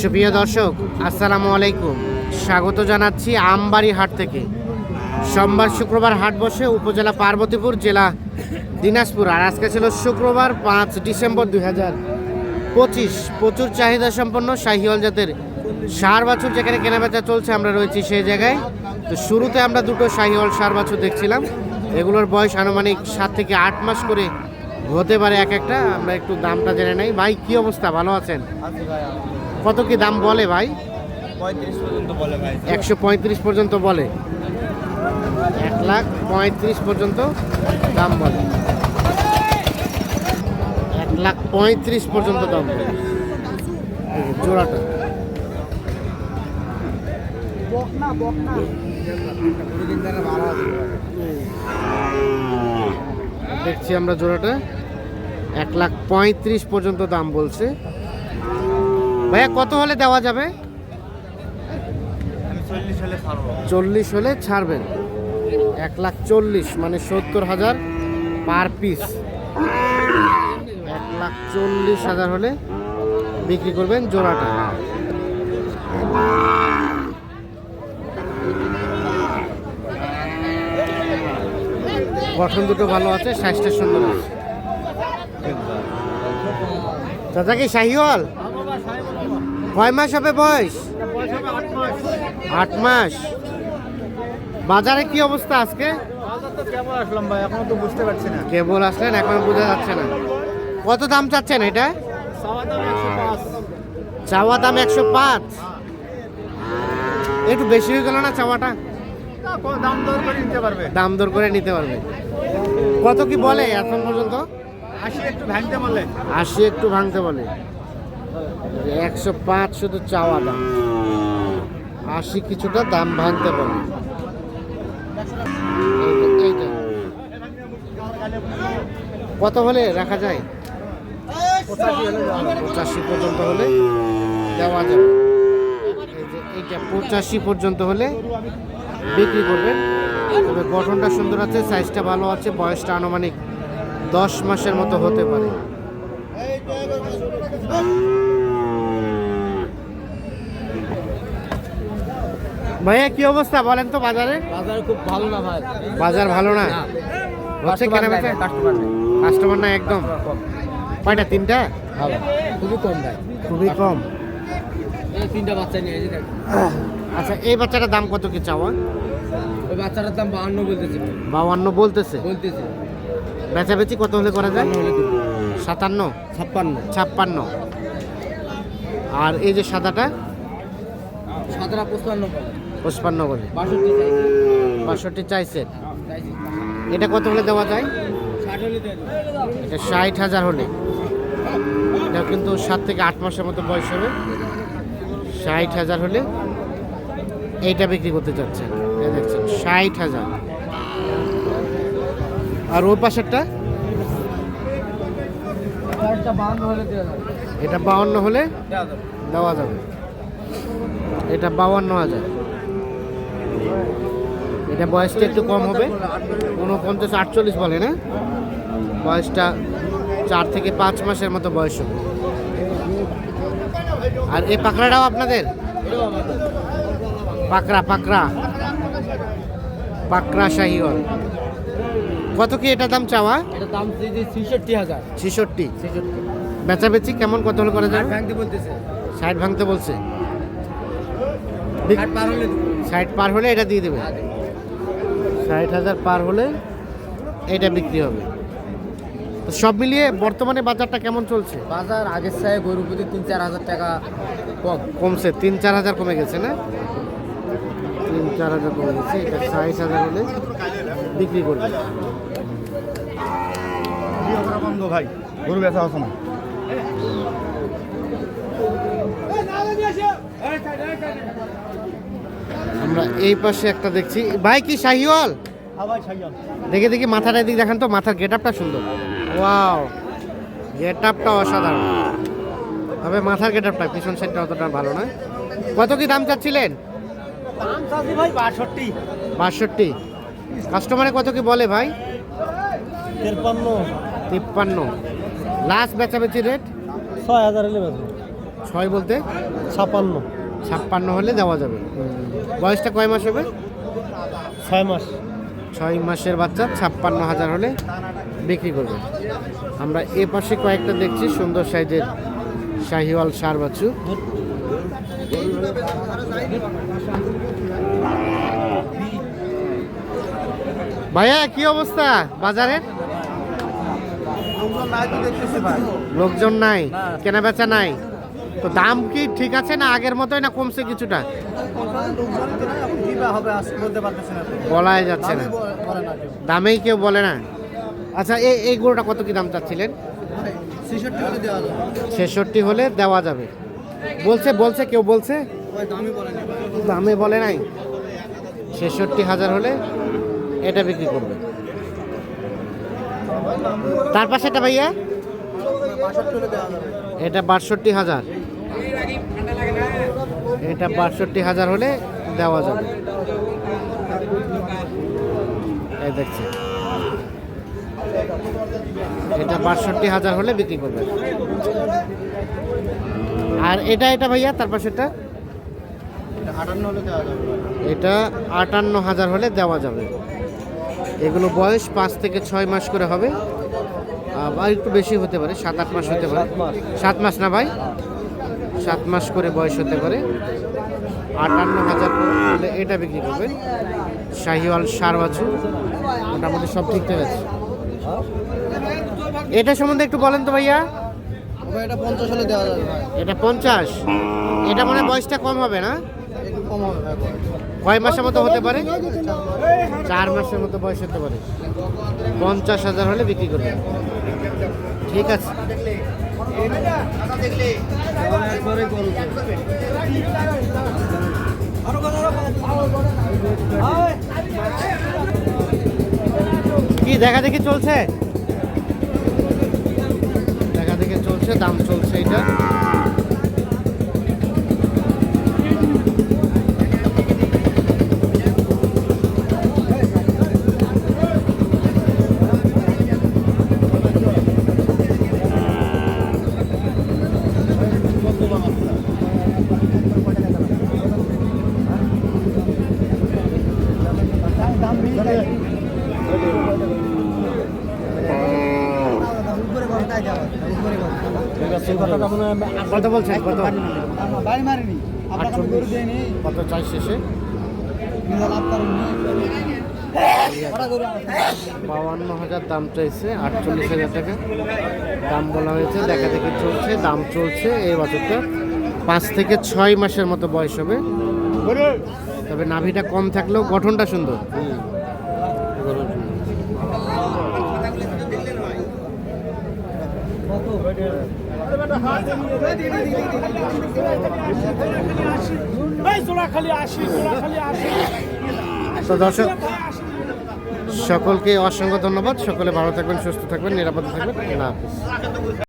সুপ্রিয় দর্শক, আসসালামু আলাইকুম। স্বাগত জানাচ্ছি আমবাড়ি হাট থেকে। সোমবার শুক্রবার হাট বসে উপজেলা পার্বতীপুর জেলা দিনাজপুর। আর আজকে ছিল শুক্রবার পাঁচ ডিসেম্বর দুই হাজার পঁচিশ। প্রচুর চাহিদা সম্পন্ন শাহিওয়াল জাতের সার বাছুর যেখানে কেনাবেচা চলছে, আমরা রয়েছি সেই জায়গায়। তো শুরুতে আমরা দুটো শাহিওয়াল সার বাছুর দেখছিলাম। এগুলোর বয়স আনুমানিক সাত থেকে আট মাস করে হতে পারে এক একটা আমরা একটু দামটা জেনে নেই। ভাই কি অবস্থা? ভালো আছেন? কত কি দাম বলে ভাই? পঁয়ত্রিশ পর্যন্ত বলে ভাই একশো পঁয়ত্রিশ পর্যন্ত বলে? এক লাখ পঁয়ত্রিশ পর্যন্ত দাম বলে। এক লাখ পঁয়ত্রিশ পর্যন্ত দাম বলে। জোড়াটা। দেখছি আমরা জোড়াটা। এক লাখ পঁয়ত্রিশ পর্যন্ত দাম বলছে। ভাইয়া কত হলে দেওয়া যাবে? চল্লিশ হলে ছাড়বেন। এক লাখ চল্লিশ মানে সত্তর হাজার পার পিস। এক লাখ চল্লিশ হাজার হলে বিক্রি করবেন জোড়াটা। গঠন দুটো ভালো আছে সাইজটা সুন্দর আছে। দাদা কি শাহিওয়াল? কয় মাস হবে বয়স? আট মাস। বাজারে কি অবস্থা আজকে? কেমন আসলাম ভাই এখনও তো বুঝতে পারছি না কেবল আসলেন এখন বোঝা যাচ্ছে না। কত দাম চাচ্ছেন এটা? চাওয়া দাম একশো পাঁচ চাওয়া দাম একশো পাঁচ। একটু বেশি হয়ে গেল না চাওয়াটা? দাম দর করে নিতে পারবে। দাম দর করে নিতে পারবে। কত কি বলে এখন পর্যন্ত? আশি একটু ভাঙতে বলে? একশো পাঁচ শুধু চাওয়া দাম আশি কিছুটা দাম ভাঙতে বলে। কত হলে রাখা যায়? পঁচাশি পর্যন্ত হলে দেওয়া যাবে। এই এইটা, পঁচাশি পর্যন্ত হলে বিক্রি করবেন। তবে গঠনটা সুন্দর আছে সাইজটা ভালো আছে, বয়সটা আনুমানিক দশ মাসের মতো হতে পারে। ভাইয়া কি অবস্থা বলেন তো বাজারে? বাজার খুব ভালো না ভাই। বাজার ভালো না? হচ্ছে কেনা কাস্টমার কাস্টমার না একদম? কয়টা তিনটা? ভালো। খুবই কম ভাই। খুবই কম। তিনটা বাচ্চা নিয়ে আচ্ছা এই বাচ্চাটার দাম কত কি চাওয়া? ওই বাচ্চাটার দাম বাহান্ন বলতেছে। বাউান্ন বলতেছে? বলতেছে। বেচাবেচি কত হলে করা যায়? সাতান্ন? ছাপ্পান্ন। ছাপ্পান্ন। আর এই যে সাদাটা? সাতরা পঁচপান্ন বলে বাষট্টি চাইছি। চাইছে। এটা কত হলে দেওয়া যায়? এটা ষাট হাজার হলে। এটা কিন্তু সাত থেকে আট মাসের মতো বয়স হবে। ষাট হাজার হলে এইটা বিক্রি করতে চাচ্ছেন। দেখছেন ষাট হাজার। আর ওই পাশেরটা? এটা বাউন্ন হলে দেওয়া যাবে। এটা বাউান্ন হাজার। এটা বয়সটা একটু কম হবে। উনপঞ্চাশ আটচল্লিশ বলে না? বয়সটা চার থেকে পাঁচ মাসের মতো বয়স হবে। আর এই পাকড়াটাও আপনাদের? পাকড়া পাকড়া। পাকড়া শাহিওয়াল কত কি এটা দাম চাওয়া? এটার দাম দিয়েছি ছেষট্টি হাজার। ছেষট্টি। বেচাবেচি কেমন কত হলে করা যাবে ভাঙতে বলতেছে। ষাট ভাঙতে বলছে। ষাট পার হলে এটা দিয়ে দেবে। হ্যাঁ, দেবো। ষাট হাজার পার হলে এটা বিক্রি হবে। তো সব মিলিয়ে বর্তমানে বাজারটা কেমন চলছে? বাজার আগের চাই গরু প্রতি তিন চার হাজার টাকা কম। কমছে। তিন চার হাজার কমে গেছে না? তিন চার হাজার কমে গেছে। এটা ষাট হাজার হলে বিক্রি করবে। বন্ধ ভাই গরু বেচা হচ্ছে না। আমরা এই পাশে একটা দেখছি। ভাই কি শাহিওয়াল? দেখে দেখি মাথাটা এদিকে দেখান তো মাথার গেট আপটা সুন্দর। ওয়াও গেট আপটা অসাধারণ। তবে মাথার গেট আপটা পিছন সাইডটা অতটা ভালো না কত কি দাম চাচ্ছিলেন? ভাই বাষট্টি। বাষট্টি। কাস্টমারে কত কি বলে ভাই? তিপ্পান্ন। লাস্ট বেচাবেচি রেট ছয় হাজার হলে বেচবো। ছয় বলতে? ছাপান্ন ছাপ্পান্ন হলে দেওয়া যাবে। বয়সটা কয় মাস হবে? ছয় মাস। ছয় মাসের বাচ্চা ছাপ্পান্ন হাজার হলে বিক্রি করবে। আমরা এ পাশে কয়েকটা দেখছি সুন্দর সাইজের শাহিওয়াল সার বাছু। ভাইয়া কি অবস্থা? বাজারের? লোকজন নাই কেনা বেচা নাই তো দাম কি ঠিক আছে না আগের মতোই না কমছে কিছুটা? বলাই যাচ্ছে না। দামেই কেউ বলে না। আচ্ছা এই এই গরুটা কত কি দাম চাচ্ছিলেন? ছেষট্টি হলে দেওয়া যাবে। বলছে বলছে, কেউ বলছে? দামে বলে নাই। ছেষট্টি হাজার হলে এটা বিক্রি করবে। তার পাশে এটা ভাইয়া? এটা বাষট্টি হাজার। এটা বাষট্টি হাজার হলে দেওয়া যাবে। এই দেখছি এটা বাষট্টি হাজার হলে বিক্রি করবে আর এটা এটা ভাইয়া তার পাশেটা এটা আটান্ন হাজার হলে দেওয়া যাবে। এগুলো বয়স পাঁচ থেকে ছয় মাস করে হবে। আবার একটু বেশি হতে পারে সাত আট মাস হতে পারে। সাত মাস। না ভাই? সাত মাস করে বয়স হতে পারে। আটান্ন হাজার হলে এটা বিক্রি করবেন। শাহিওয়াল সার বাছু মোটামুটি সব ঠিকঠাক আছে। এটা সম্বন্ধে একটু বলেন তো ভাইয়া। এটা পঞ্চাশ হলে দেওয়া যাবে এটা পঞ্চাশ। এটা মনে বয়সটা কম হবে না? কম হবে কয় মাসের মতো হতে পারে? চার মাসের মতো বয়স হতে পারে। পঞ্চাশ হাজার হলে বিক্রি করবে ঠিক আছে। কি, দেখা দেখি চলছে? দেখা দেখি চলছে, দাম চলছে এটা। কত বলছেন কত বাড়ি মারিনি কত চাই শেষে? বাউান্ন হাজার দাম চাইছে আটচল্লিশ হাজার টাকা। দাম বলা হয়েছে দেখা দেখি চলছে দাম চলছে এই বছরটা পাঁচ থেকে ছয় মাসের মতো বয়স হবে। তবে নাভিটা কম থাকলেও গঠনটা সুন্দর। দর্শক সকলকে অসংখ্য ধন্যবাদ। সকলে ভালো থাকবেন সুস্থ থাকবেন নিরাপদে থাকবেন। হাফিজ।